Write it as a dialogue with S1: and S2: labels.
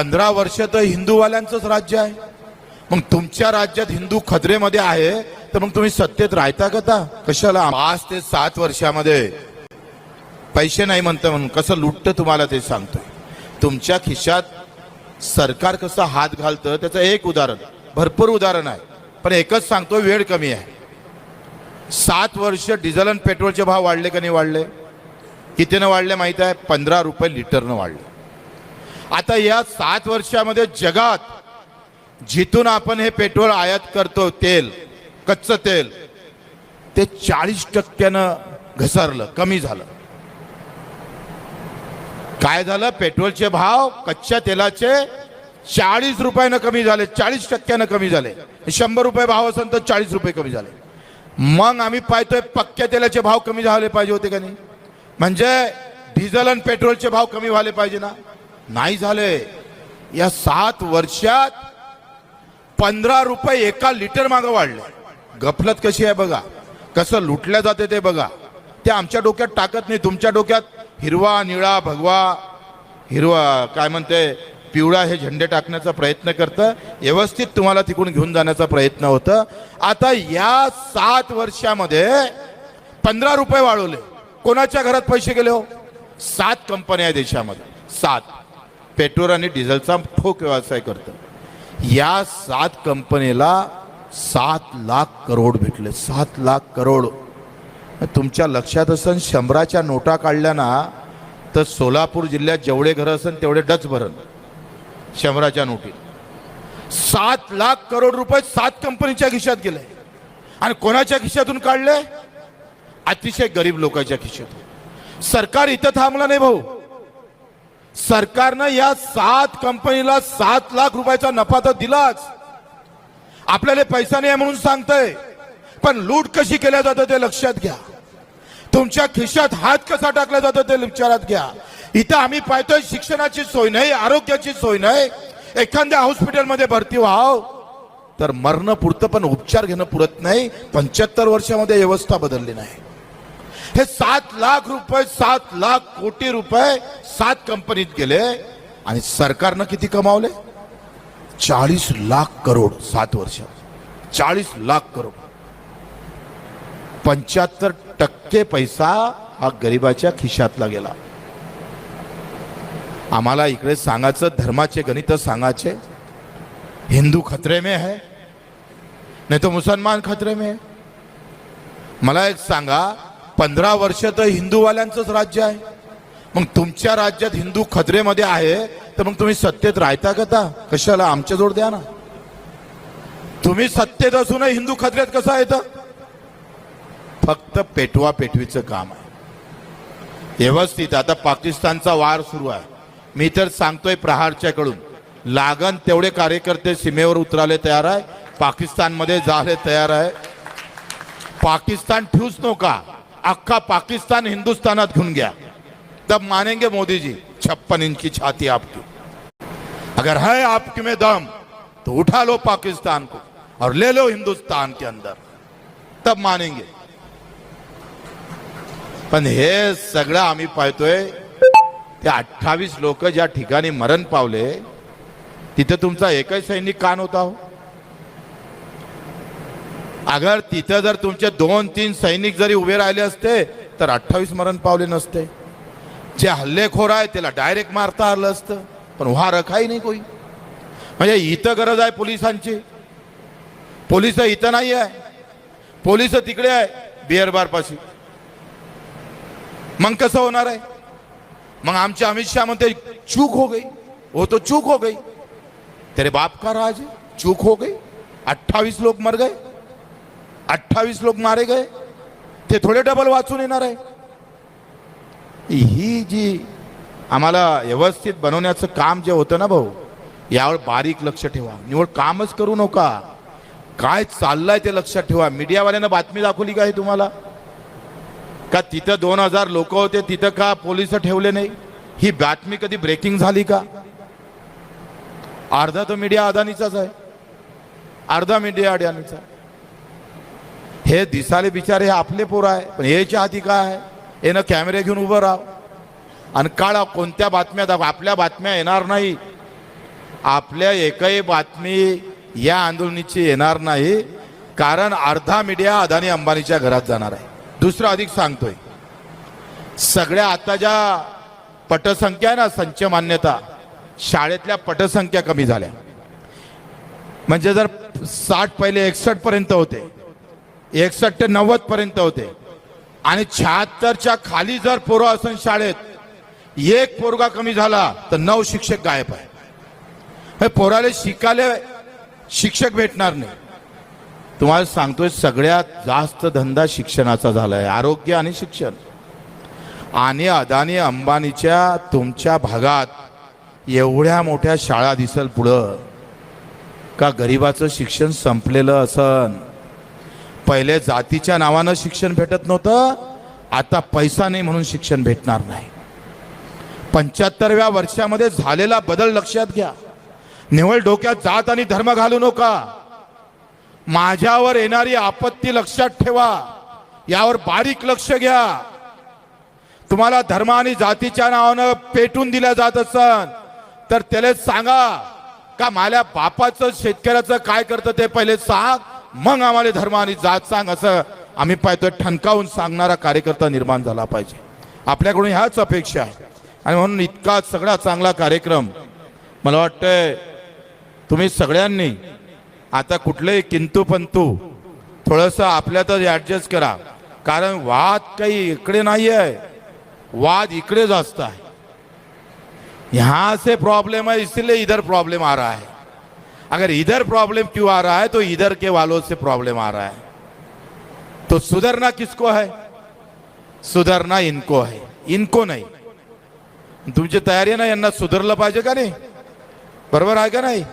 S1: पंधरा वर्ष तर हिंदूवाल्यांचंच राज्य आहे. मग तुमच्या राज्यात हिंदू खदरेमध्ये आहे तर मग तुम्ही सत्तेत राहता का कशाला? पाच ते सात वर्षामध्ये. पैसे नाही म्हणतं म्हणून कसं लुटतं तुम्हाला ते सांगतोय. तुमच्या खिशात सरकार कसं हात घालतं त्याचं एक उदाहरण. भरपूर उदाहरण आहे. पण एकच सांगतो वेळ कमी आहे. सात वर्ष डिझेल आणि पेट्रोलचे भाव वाढले का नाही वाढले? कितीनं वाढले माहीत आहे? पंधरा रुपये लिटरनं वाढले. आता या सात वर्षामध्ये जगात जिथून आपण हे पेट्रोल आयात करतो तेल कच्चं तेल ते चाळीस टक्क्यानं घसरलं कमी झालं. काय झालं? पेट्रोलचे भाव कच्च्या तेलाचे चाळीस रुपयानं कमी झाले चाळीस टक्क्यानं कमी झाले. शंभर रुपये भाव असेल तर चाळीस रुपये कमी झाले. मग आम्ही पाहतोय पक्क्या तेलाचे भाव कमी झाले पाहिजे होते का नाही? म्हणजे डिझेल आणि पेट्रोलचे भाव कमी व्हायला पाहिजे ना? नाही झाले. या सात वर्षात पंधरा रुपये एका लिटर मागं वाढले. गफलत कशी आहे बघा. कसं लुटल्या जाते ते बघा. ते आमच्या डोक्यात टाकत नाही. तुमच्या डोक्यात हिरवा निळा भगवा हिरवा काय म्हणते पिवळा हे झेंडे टाकण्याचा प्रयत्न करतं. व्यवस्थित तुम्हाला तिकडून घेऊन जाण्याचा प्रयत्न होतं. आता या सात वर्षामध्ये पंधरा रुपये वाढवले. कोणाच्या घरात पैसे गेले हो? सात कंपन्या आहे देशामध्ये. सात. पेट्रोल आणि डिझेलचा ठोक व्यवसाय करतं. या सात कंपनीला सात लाख करोड भेटले. सात लाख करोड. तुमच्या लक्षात असन शंभराच्या नोटा काढल्या ना तर सोलापूर जिल्ह्यात जेवढे घरं असन तेवढे डच भरण. शंभराच्या नोटी. सात लाख करोड रुपये सात कंपनीच्या खिशात गेले. आणि कोणाच्या खिशातून काढले? अतिशय गरीब लोकांच्या खिशातून. सरकार इथं थांबलं नाही भाऊ. सरकारनं या सात कंपनीला सात लाख रुपयाचा नफा तर दिलाच. आपल्याला पैसा नाही आहे म्हणून सांगतंय पण लूट कशी केल्या जातं ते लक्षात घ्या. तुमच्या खिशात हात कसा टाकला जातो ते विचारात घ्या. इथं आम्ही पाहतोय शिक्षणाची सोय नाही आरोग्याची सोय नाही. एखाद्या हॉस्पिटलमध्ये भरती व्हाव. तर मरणं पुरतं पण उपचार घेणं पुरत नाही. पंच्याहत्तर वर्षामध्ये व्यवस्था बदलली नाही. हे सात लाख रुपये सात लाख कोटी रुपये सात कंपनीत गेले आणि सरकारनं किती कमावले? चाळीस लाख करोड सात वर्ष. चाळीस लाख करोड. पंच्याहत्तर टक्के पैसा हा गरिबाच्या खिशातला गेला. आम्हाला इकडे सांगायचं धर्माचे गणित सांगायचे. हिंदू खतरे में है नाही तर मुसलमान खतरे में है. मला एक सांगा पंधरा वर्ष तर हिंदूवाल्यांचंच राज्य आहे. मग तुमच्या राज्यात हिंदू खतरेमध्ये आहे तर मग तुम्ही सत्तेत राहता का कशाला आमच्या जोड द्या ना? तुम्ही सत्तेत असून हिंदू खदऱ्यात कसं येतं फक्त पेटवा पेटवीचं काम आहे. व्यवस्थित आता पाकिस्तानचा वार सुरू आहे. मी तर सांगतोय प्रहारच्याकडून लागण तेवढे कार्यकर्ते सीमेवर उतराले तयार आहे पाकिस्तानमध्ये जाले तयार आहे. पाकिस्तान ठेवूच नका अख्खा पाकिस्तान हिंदुस्थानात घेऊन घ्या. तब मानेंगे मोदी जी? छप्पन इंच की छाती आपकी। अगर है आपके में दम तो उठा लो पाकिस्तान को और ले लो हिंदुस्तान के अंदर। तब मानेंगे। पण हे सगळं आम्ही पाहतोय ते अठ्ठावीस लोक ज्या ठिकाणी मरण पावले तिथे तुमचा एकही सैनिक कान होता हो. अगर तिथं जर तुमचे दोन तीन सैनिक जरी उभे राहिले असते तर अठ्ठावीस मरण पावले नसते. जे हल्लेखोर आहे त्याला डायरेक्ट मारता आलं असतं. पण व्हा रखाई नाही कोई म्हणजे इथं गरज आहे पोलिसांची. पोलीस इथं नाही आहे. पोलीस तिकडे आहे बिअर मग कसं होणार आहे? मग आमचे अमित शाह म्हणते चूक हो गई. वो तो चूक हो गई. तेरे बाप का राज चूक हो गई. अठ्ठावीस लोक मर गए. अठ्ठावीस लोक मारे गए. ते थोडे डबल वाचून येणार आहे. ही जी आम्हाला व्यवस्थित बनवण्याचं काम जे होतं ना भाऊ यावर बारीक लक्ष ठेवा. निवड कामच करू नका. काय चाललंय ते लक्षात ठेवा. मीडियावाल्यानं बातमी दाखवली का हे तुम्हाला? का तिथं दोन हजार लोक होते तिथं का पोलीस ठेवले नाही? ही बातमी कधी ब्रेकिंग झाली का? अर्धा तो मीडिया अदानीचाच आहे. अर्धा मीडिया अडाणीचा. हे दिसाले बिचारे हे आपले पोरं आहे पण याच्या आधी काय आहे? येणं कॅमेरे घेऊन उभं राहा आणि काळा कोणत्या बातम्या दाखव आपल्या बातम्या येणार नाही. आपल्या एकही बातमी या आंदोलनाची येणार नाही कारण अर्धा मीडिया अदानी अंबानीच्या घरात जाणार आहे. दुसरं अधिक सांगतोय. सगळ्या आता ज्या पटसंख्या आहे ना संच मान्यता शाळेतल्या पटसंख्या कमी झाल्या. म्हणजे जर साठ पहिले एकसष्ट पर्यंत होते एकसष्ट ते नव्वद पर्यंत होते आणि शहात्तरच्या खाली जर पोरं असेल शाळेत एक पोरगा कमी झाला तर नऊ शिक्षक गायब आहे. हे पोराला शिकायला शिक्षक भेटणार नाही. तुम्हाला सांगतोय सगळ्यात जास्त धंदा शिक्षणाचा झालाय आरोग्य आणि शिक्षण. आणि अदानी अंबानीच्या तुमच्या भागात एवढ्या मोठ्या शाळा दिसल पुढं. का गरिबाचं शिक्षण संपलेलं असन? पहिले जातीच्या नावानं शिक्षण भेटत नव्हतं आता पैसा नाही म्हणून शिक्षण भेटणार नाही. पंच्याहत्तरव्या वर्षामध्ये झालेला बदल लक्षात घ्या. निवळ डोक्यात जात आणि धर्म घालू नका. माझ्यावर येणारी आपत्ती लक्षात ठेवा. यावर बारीक लक्ष घ्या. तुम्हाला धर्म आणि जातीच्या नावानं पेटून दिल्या जात असन तर त्याला सांगा का माझ्या बापाचं शेतकऱ्याचं काय करतं ते पहिले सांग. मग आम्हाला धर्म आणि जात सांग असं आम्ही पाहतोय ठणकावून सांगणारा कार्यकर्ता निर्माण झाला पाहिजे. आपल्याकडून ह्याच अपेक्षा आहे. आणि म्हणून इतका सगळा चांगला कार्यक्रम मला वाटतंय तुम्ही सगळ्यांनी आता कुठलंही किंतू पंतू थोडंसं आपल्यातच ॲडजस्ट करा. कारण वाद काही इकडे नाही आहे वाद इकडे जास्त आहे. ह्या से प्रॉब्लम है इसलिए इधर प्रॉब्लम आ रहा है. अगर इधर प्रॉब्लम क्यों आ रहा है तो इधर के वालों से प्रॉब्लम आ रहा है। तो सुधरना किसको है? सुधरना इनको है। इनको नाही। तुमची तयारी आहे ना यांना सुधारलं पाहिजे का नाही? बरोबर आहे का नाही?